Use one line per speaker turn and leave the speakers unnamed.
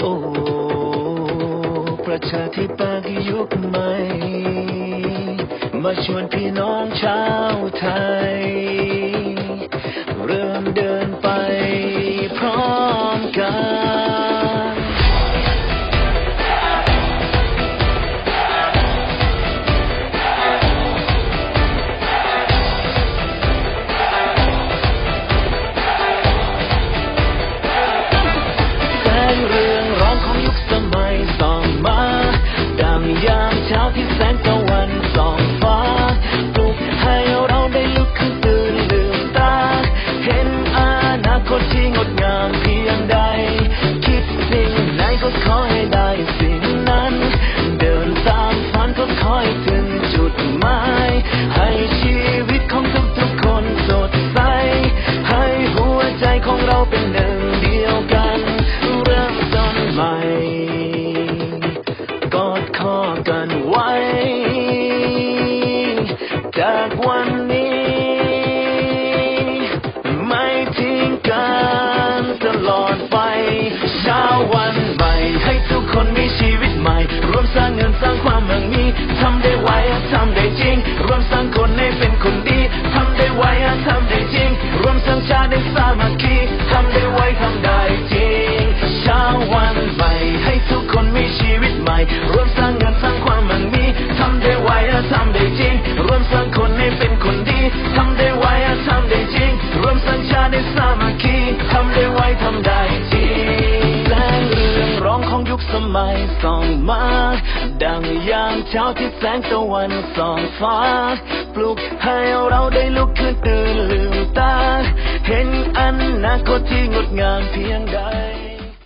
โอ้ประชาธิปไตยยุคใหม่ มาชวนพี่น้องชาวไทย สิ่งนั้น เดินตามฝันก็ขอให้ถึงจุดหมายให้ชีวิตของทุกๆคนสดใส ให้หัวใจของเราเป็นหนึ่งเดียวกัน เริ่มต้นใหม่กอดคอกันไว้ จากวัน ทำได้ไวทำได้จริงรวมสร้างคนให้เป็นคนดีทำได้ไวทำได้จริงรวมสร้างชาติได้สามัคคีทำได้ไวทำได้จริงเช้าวันใหม่ให้ทุกคนมีชีวิตใหม่รวมสร้างเงินสร้างความมั่งมีทำได้ไวทำได้จริงรวมสร้างคนให้เป็นคนดีทำได้ไวทำได้จริงรวมสร้างชาติได้สามัคคี ไม่ส่องมาดังยามเช้าที่แสงตะวันส่องฟ้า ปลุกให้เราได้ลุกขึ้นตื่นลืมตา เห็นอนาคตที่งดงามเพียงใด